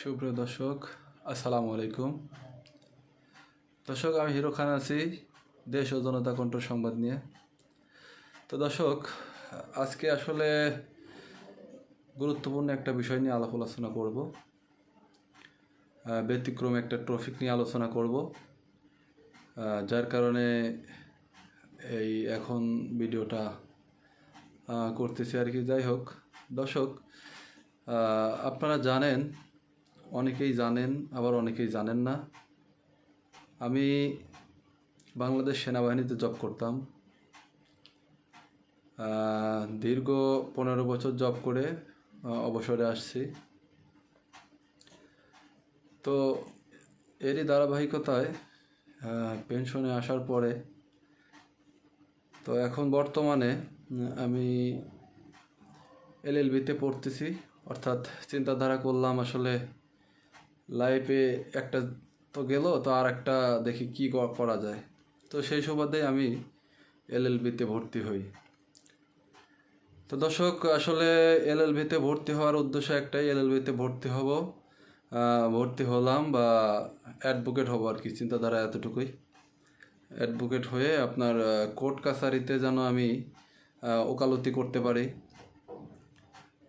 সুপ্রিয় দর্শক, আসসালামু আলাইকুম। দর্শক, আমি হিরো খান আছি, দেশ ও জনতা কণ্ঠ সংবাদ নিয়ে। তো দর্শক, আজকে আসলে গুরুত্বপূর্ণ একটা বিষয় নিয়ে আলাপ আলোচনা করব। ব্যতিক্রম একটা ট্রফিক নিয়ে আলোচনা করব। যার কারণে এই এখন ভিডিওটা করতেছি আর কি। যাই হোক, দর্শক আপনারা জানেন অনেকেই জানেন, আবার অনেকেই জানেন না। আমি বাংলাদেশ সেনাবাহিনীতে জব করতাম। দীর্ঘ পনেরো বছর জব করে অবসরে আসছি। তো এরই ধারাবাহিকতায় পেনশনে আসার পরে, তো এখন বর্তমানে আমি এলএলবিতে পড়তেছি। অর্থাৎ চিন্তাধারা করলাম আসলে লাইফে একটা তো গেল, তো আর একটা দেখি কি করা যায়। তো সেই সুবাদে আমি এলএলবিতে ভর্তি হই। তো দর্শক, আসলে এলএলবিতে ভর্তি হওয়ার উদ্দেশ্য একটাই এলএলবিতে ভর্তি হব ভর্তি হলাম বা অ্যাডভোকেট হব আর কি, চিন্তাধারা এতটুকুই। অ্যাডভোকেট হয়ে আপনার কোর্ট কাছারিতে যেন আমি ওকালতি করতে পারি।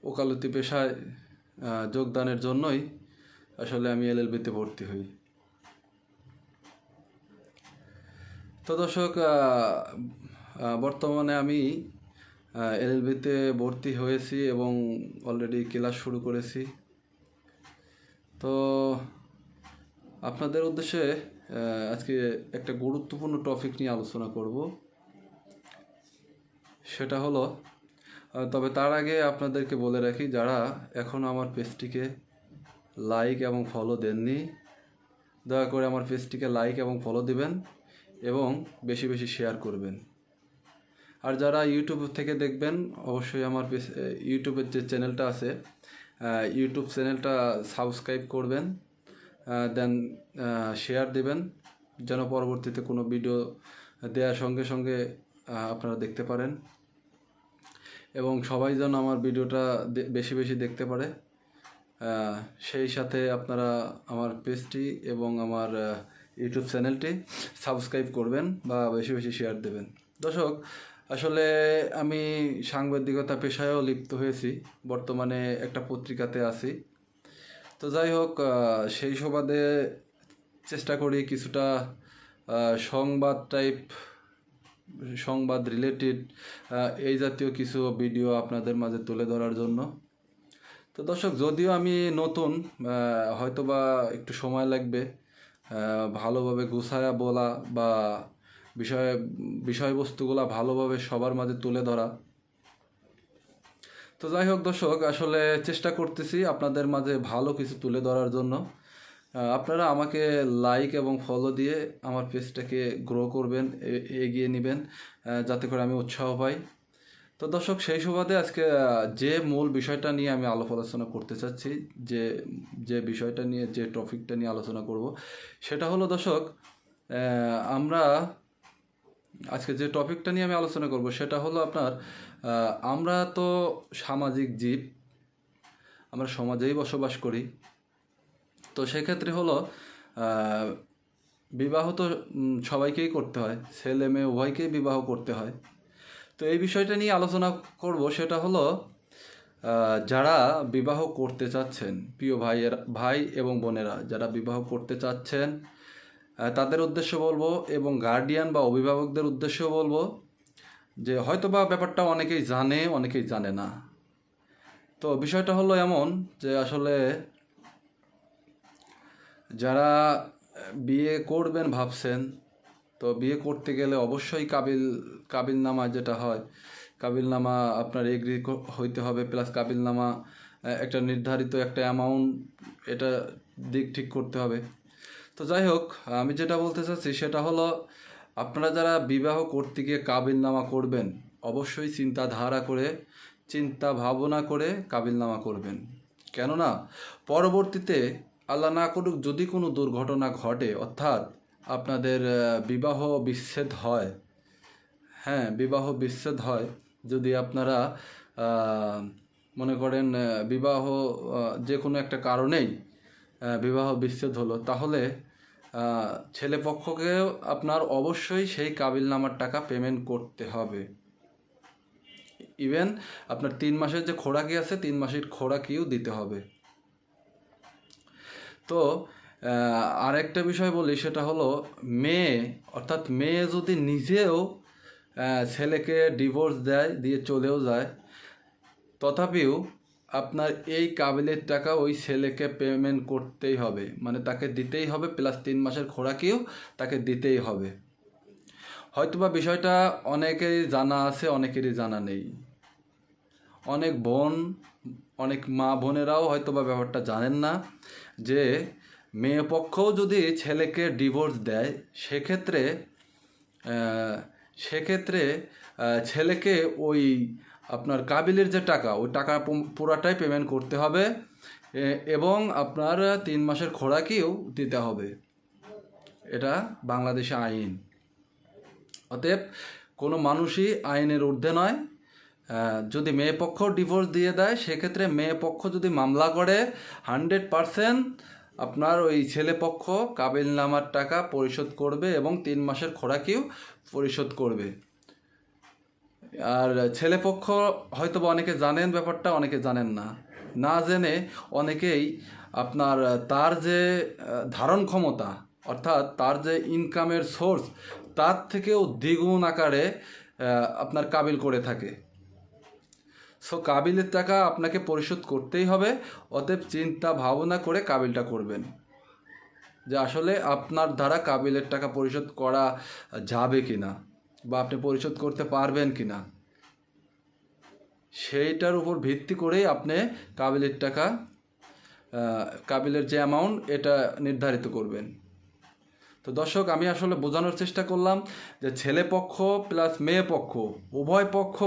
ওকালতি পেশায় যোগদানের জন্যই আসলে আমি এল এলএলবিতে ভর্তি হই। তো দর্শক বর্তমানে আমি এলএলবিতে ভর্তি হয়েছি এবং অলরেডি ক্লাস শুরু করেছি। তো আপনাদের উদ্দেশ্যে আজকে একটা গুরুত্বপূর্ণ টপিক নিয়ে আলোচনা করব। সেটা হলো তবে তার আগে আপনাদেরকে বলে রাখি, যারা এখনও আমার পেজটিকে লাইক এবং ফলো দেননি। দয়া করে আমার পেজটিকে লাইক এবং ফলো দিবেন এবং বেশি বেশি শেয়ার করবেন। আর যারা ইউটিউব থেকে দেখবেন, অবশ্যই আমার ইউটিউবের যে চ্যানেলটা আছে ইউটিউব চ্যানেলটা সাবস্ক্রাইব করবেন দেন শেয়ার দিবেন, যেন পরবর্তীতে কোনো ভিডিও দেওয়ার সঙ্গে সঙ্গে আপনারা দেখতে পারেন। এবং সবাই যেন আমার ভিডিওটা বেশি বেশি দেখতে পারে। সেই সাথে আপনারা আমার পেজটি এবং আমার ইউটিউব চ্যানেলটি সাবস্ক্রাইব করবেন বা বেশি বেশি শেয়ার দেবেন। দর্শক, আসলে আমি সাংবাদিকতা পেশায়ও লিপ্ত হয়েছি। বর্তমানে একটা পত্রিকাতে আছি। তো যাই হোক সেই সুবাদে চেষ্টা করি কিছুটা সংবাদ টাইপ সংবাদ রিলেটেড এই জাতীয় কিছু ভিডিও আপনাদের মাঝে তুলে ধরার জন্য। তো দর্শক, যদিও আমি নতুন হয়তো বা একটু সময় লাগবে ভালোভাবে গুছায়া বলা বা বিষয়, বিষয়বস্তুগুলা ভালোভাবে সবার মাঝে তুলে ধরা। তো যাই হোক দর্শক, আসলে চেষ্টা করতেছি আপনাদের মাঝে ভালো কিছু তুলে ধরার জন্য। আপনারা আমাকে লাইক এবং ফলো দিয়ে আমার পেজটাকে গ্রো করবেন এগিয়ে নেবেন যাতে করে আমি উৎসাহ পাই। তো দর্শক, সেই সুবাদে আজকে যে মূল বিষয়টা নিয়ে আমি আলোচনা করতে চাচ্ছি, যে যে বিষয়টা নিয়ে, যে টপিকটা নিয়ে আলোচনা করব, সেটা হলো দর্শক আমরা আজকে যে টপিকটা নিয়ে আমি আলোচনা করব, সেটা হলো আপনার আমরা তো সামাজিক জীব, আমরা সমাজেই বসবাস করি। তো সেক্ষেত্রে হলো বিবাহ তো সবাইকেই করতে হয়, ছেলে মেয়ে উভয়কেই বিবাহ করতে হয়। তো এই বিষয়টা নিয়ে আলোচনা করব। সেটা হলো যারা বিবাহ করতে চাচ্ছেন, প্রিয় ভাইয়ের, ভাই এবং বোনেরা, যারা বিবাহ করতে চাচ্ছেন তাদের উদ্দেশ্য বলব এবং গার্ডিয়ান বা অভিভাবকদের উদ্দেশ্য বলব যে হয়তো বা ব্যাপারটা অনেকেই জানে অনেকেই জানে না। তো বিষয়টা হলো এমন যে, আসলে যারা বিয়ে করবেন, ভাবছেন তো বিয়ে করতে গেলে অবশ্যই কাবিল, কাবিলনামা যেটা হয়, কাবিলনামা আপনার এগ্রি হইতে হবে প্লাস কাবিলনামা একটা নির্ধারিত একটা অ্যামাউন্ট এটা দিক ঠিক করতে হবে। তো যাই হোক, আমি যেটা বলতে চাচ্ছি সেটা হলো, আপনারা যারা বিবাহ করতে গিয়ে কাবিলনামা করবেন, অবশ্যই চিন্তাধারা করে, চিন্তা ভাবনা করে কাবিলনামা করবেন। কেননা, পরবর্তীতে আল্লাহ না করুক যদি কোনো দুর্ঘটনা ঘটে, অর্থাৎ আপনাদের বিবাহ বিচ্ছেদ হয়। হ্যাঁ বিবাহ বিচ্ছেদ হয়। যদি আপনারা মনে করেন বিবাহ যে কোনো একটা কারণেই বিবাহ বিচ্ছেদ হলো, তাহলে ছেলে পক্ষকেও আপনার অবশ্যই সেই কাবিল নামার টাকা পেমেন্ট করতে হবে। ইভেন আপনার তিন মাসের যে খোরাকি আছে, তিন মাসের খোরাকিও দিতে হবে। তো আহ, আরেকটা বিষয় বলি সেটা হলো মেয়ে অর্থাৎ মেয়ে যদি নিজেও ছেলেকে ডিভোর্স দেয় দিয়ে চলেও যায় তথাপিও আপনার এই কাবিলের টাকা ওই ছেলেকে পেমেন্ট করতেই হবে। মানে তাকে দিতেই হবে প্লাস তিন মাসের খোরাকিও তাকে দিতেই হবে। হয়তোবা বিষয়টা অনেকেরই জানা আছে অনেকেরই জানা নেই। অনেক বোন অনেক মা বোনেরাও হয়তোবা ব্যাপারটা জানেন না যে মেয়ে পক্ষও যদি ছেলেকে ডিভোর্স দেয়, সেক্ষেত্রে সেক্ষেত্রে ছেলেকে ওই আপনার কাবিলের যে টাকা, ওই টাকা পুরাটাই পেমেন্ট করতে হবে এবং আপনার তিন মাসের খোরাকিও দিতে হবে। এটা বাংলাদেশে আইন। অতএব, কোনো মানুষই আইনের ঊর্ধ্বে নয়। যদি মেয়ে পক্ষ ডিভোর্স দিয়ে দেয়, সেক্ষেত্রে মেয়ে পক্ষ যদি মামলা করে হান্ড্রেড পারসেন্ট আপনার ওই ছেলে পক্ষ কাবিল নামার টাকা পরিশোধ করবে এবং তিন মাসের খোরাকিও পরিশোধ করবে। আর ছেলে পক্ষ হয়তো বা অনেকে জানেন ব্যাপারটা, অনেকে জানেন না। না জেনে অনেকেই আপনার তার যে ধারণ ক্ষমতা, অর্থাৎ তার যে ইনকামের সোর্স তার থেকেও দ্বিগুণ আকারে আপনার কাবিল করে থাকে। সো কাবিলের টাকা আপনাকে পরিশোধ করতেই হবে। অতএব চিন্তা ভাবনা করে কাবিলটা করবেন। যে আসলে আপনার দ্বারা কাবিলের টাকা পরিশোধ করা যাবে কি না বা আপনি পরিশোধ করতে পারবেন কি না সেইটার উপর ভিত্তি করেই আপনি কাবিলের টাকা কাবিলের যে অ্যামাউন্ট এটা নির্ধারিত করবেন। তো দর্শক, আমি আসলে বোঝানোর চেষ্টা করলাম যে ছেলে পক্ষ প্লাস মেয়ে পক্ষ, উভয় পক্ষ